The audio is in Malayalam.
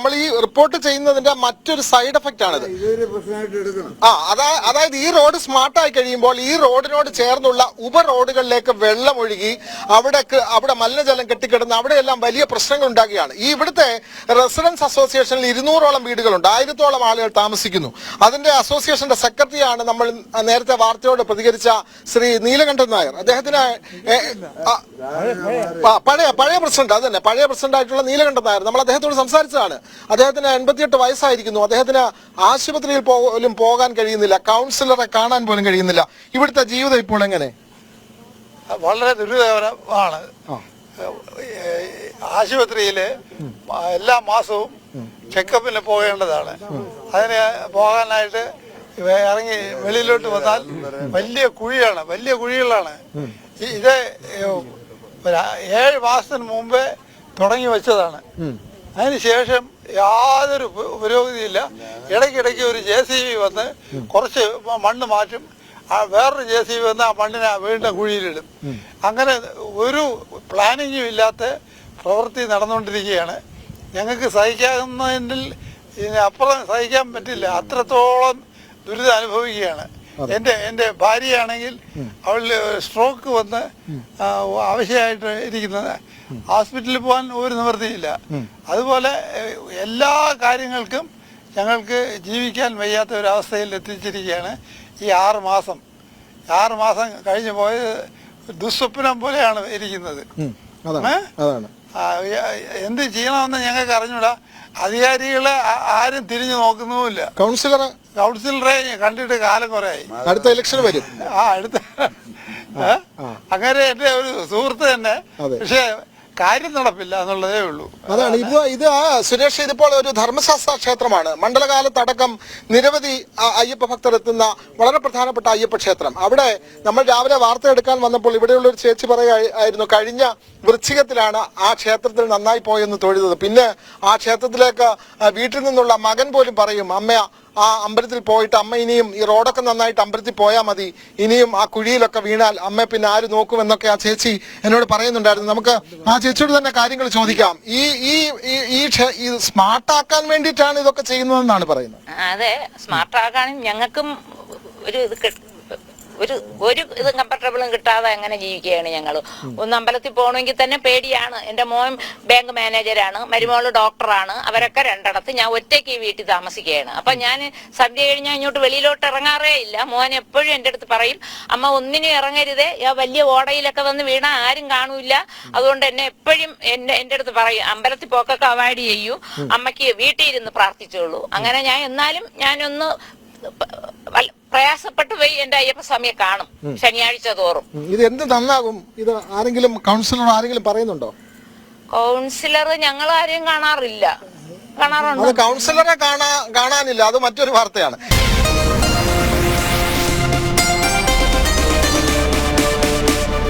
നമ്മൾ ഈ റിപ്പോർട്ട് ചെയ്യുന്നതിന്റെ മറ്റൊരു സൈഡ് എഫക്റ്റ് ആണിത്. എടുക്കണം. ആ അതാ അതായത് ഈ റോഡ് സ്മാർട്ട് ആയി കഴിയുമ്പോൾ ഈ റോഡിനോട് ചേർന്നുള്ള ഉപ റോഡുകളിലേക്ക് വെള്ളം ഒഴുകി അവിടെ അവിടെ മലിനജലം കെട്ടിക്കിടന്ന് അവിടെയെല്ലാം വലിയ പ്രശ്നങ്ങൾ ഉണ്ടാകുകയാണ്. ഈ ഇവിടുത്തെ റെസിഡൻസ് അസോസിയേഷനിൽ ഇരുന്നൂറോളം വീടുകളുണ്ട്. ആയിരത്തോളം ആളുകൾ താമസിക്കുന്നു. അതിന്റെ അസോസിയേഷന്റെ സെക്രട്ടറിയാണ് നമ്മൾ നേരത്തെ വാർത്തയോട് പ്രതികരിച്ച ശ്രീ നീലകണ്ഠൻ നായർ. അദ്ദേഹത്തിന് പഴയ പഴയ പ്രസിഡന്റ് അത് തന്നെ പഴയ പ്രസിഡന്റ് ആയിട്ടുള്ള നീലകണ്ഠൻ നായർ. നമ്മൾ അദ്ദേഹത്തോട് സംസാരിച്ചതാണ്. അദ്ദേഹത്തിന് എൺപത്തിയെട്ട് വയസ്സായിരിക്കുന്നു. അദ്ദേഹത്തിന് ആശുപത്രിയിൽ പോലും പോകാൻ കഴിയുന്നില്ല. കൗൺസിലറെ കാണാൻ പോലും കഴിയുന്നില്ല. ഇവിടുത്തെ ജീവിതം ഇപ്പോൾ എങ്ങനെ? വളരെ ദുരിതകരമാണ് ആശുപത്രിയിൽ എല്ലാ മാസവും ചെക്കപ്പിന് പോകേണ്ടതാണ്. അതിന് പോകാനായിട്ട് ഇറങ്ങി വെളിയിലോട്ട് വന്നാൽ വലിയ കുഴിയാണ് വലിയ കുഴികളാണ്. ഇത് ഏഴ് മാസത്തിന് മുമ്പേ തുടങ്ങി വെച്ചതാണ്. അതിനുശേഷം യാതൊരു പുരോഗതിയില്ല ഇടയ്ക്കിടയ്ക്ക് ഒരു ജെ സി ബി വന്ന് കുറച്ച് മണ്ണ് മാറ്റും. ആ വേറൊരു ജെ സി ബി വന്ന് ആ മണ്ണിനെ വീണ്ടും കുഴിയിലിടും. അങ്ങനെ ഒരു പ്ലാനിങ്ങും ഇല്ലാത്ത പ്രവൃത്തി നടന്നുകൊണ്ടിരിക്കുകയാണ്. ഞങ്ങൾക്ക് സഹിക്കാവുന്നതിൽ ഇതിനപ്പുറം സഹിക്കാൻ പറ്റില്ല. അത്രത്തോളം ദുരിതം അനുഭവിക്കുകയാണ്. എന്റെ എന്റെ ഭാര്യയാണെങ്കിൽ അവളിൽ സ്ട്രോക്ക് വന്ന് ആവശ്യമായിട്ട് ഇരിക്കുന്നത്. ഹോസ്പിറ്റലിൽ പോകാൻ ഒരു നിവൃത്തിയില്ല. അതുപോലെ എല്ലാ കാര്യങ്ങൾക്കും ഞങ്ങൾക്ക് ജീവിക്കാൻ വയ്യാത്ത ഒരു അവസ്ഥയിൽ എത്തിച്ചിരിക്കുകയാണ് ഈ ആറ് മാസം. ആറ് മാസം കഴിഞ്ഞു പോയത് ദുസ്വപ്നം പോലെയാണ് ഇരിക്കുന്നത്. എന്ത് ചെയ്യണമെന്ന് ഞങ്ങൾക്ക് അറിഞ്ഞൂടാ. അധികാരികളെ ആരും തിരിഞ്ഞു നോക്കുന്നുമില്ല. കൗൺസിലർ കൗൺസിലറെ കണ്ടിട്ട് കാലം കുറയായി. അടുത്ത ഇലക്ഷൻ വരും. ആ അടുത്ത അങ്ങനെ എന്റെ ഒരു സുഹൃത്ത് തന്നെ. പക്ഷെ കാര്യം നടപ്പില്ല എന്നുള്ളതേ ഉള്ളൂ. അതാണ്. ഇപ്പൊ ഇത് സുരേഷ് ഇതിപ്പോൾ ഒരു ധർമ്മശാസ്ത്ര ക്ഷേത്രമാണ്. മണ്ഡലകാലത്തടക്കം നിരവധി അയ്യപ്പ ഭക്തർ എത്തുന്ന വളരെ പ്രധാനപ്പെട്ട അയ്യപ്പ ക്ഷേത്രം. അവിടെ നമ്മൾ രാവിലെ വാർത്ത എടുക്കാൻ വന്നപ്പോൾ ഇവിടെയുള്ള ഒരു ചേച്ചി പറയുകയായിരുന്നു കഴിഞ്ഞ വൃശ്ചികത്തിലാണ് ആ ക്ഷേത്രത്തിൽ നന്നായി പോയെന്ന് തൊഴുതത് പിന്നെ ആ ക്ഷേത്രത്തിലേക്ക് വീട്ടിൽ നിന്നുള്ള മകൻ പോലും പറയും അമ്മ ആ അമ്പലത്തിൽ പോയിട്ട് അമ്മ ഇനിയും ഈ റോഡൊക്കെ നന്നായിട്ട് അമ്പലത്തിൽ പോയാൽ മതി. ഇനിയും ആ കുഴിയിലൊക്കെ വീണാൽ അമ്മ പിന്നെ ആര് നോക്കുമെന്നൊക്കെ ആ ചേച്ചി എന്നോട് പറയുന്നുണ്ടായിരുന്നു. നമുക്ക് ആ ചേച്ചിയോട് തന്നെ കാര്യങ്ങൾ ചോദിക്കാം. ഈ ഈ ഈ- ഈ ആക്കാൻ വേണ്ടിയിട്ടാണ് ഇതൊക്കെ ചെയ്യുന്നതെന്നാണ് പറയുന്നത്. അതെ. സ്മാർട്ട് സ്മാർട്ടാക്കാനും ഞങ്ങൾക്കും ഒരു ഇത് ഒരു ഒരു ഇത് കംഫർട്ടബിളും കിട്ടാതെ എങ്ങനെ ജീവിക്കുകയാണ് ഞങ്ങൾ ഒന്ന് അമ്പലത്തിൽ പോകണമെങ്കിൽ തന്നെ പേടിയാണ്. എന്റെ മോൻ ബാങ്ക് മാനേജരാണ് മരുമോൾ ഡോക്ടറാണ് അവരൊക്കെ രണ്ടിടത്ത് ഞാൻ ഒറ്റയ്ക്ക് ഈ വീട്ടിൽ താമസിക്കുകയാണ്. അപ്പൊ ഞാൻ സദ്യ കഴിഞ്ഞാൽ ഇങ്ങോട്ട് വെളിയിലോട്ട് ഇറങ്ങാറേ ഇല്ല. മോൻ എപ്പോഴും എന്റെ അടുത്ത് പറയും അമ്മ ഒന്നിനും ഇറങ്ങരുതേ. ആ വലിയ ഓടയിലൊക്കെ വന്ന് വീണാൽ ആരും കാണൂല അതുകൊണ്ട് എന്നെ എപ്പോഴും എന്റെ എന്റെ അടുത്ത് പറയും അമ്പലത്തിൽ പോക്കൊക്കെ അവോയ്ഡ് ചെയ്യൂ. അമ്മയ്ക്ക് വീട്ടിൽ ഇരുന്ന് പ്രാർത്ഥിച്ചോളൂ. അങ്ങനെ ഞാൻ എന്നാലും ഞാനൊന്ന് പ്രയാസപ്പെട്ടു പോയി എന്റെ അയ്യപ്പസ്വാമിയെ കാണും ശനിയാഴ്ച തോറും. ഇത് എന്ത് നന്നാകും? ഇത് ആരെങ്കിലും കൗൺസിലർ ആരെങ്കിലും പറയുന്നുണ്ടോ? കൗൺസിലർ ഞങ്ങൾ ആരെയും കാണാറില്ല. കാണാറുണ്ടോ. കൗൺസിലറെ കാണാ കാണാനില്ല. അത് മറ്റൊരു വാർത്തയാണ്.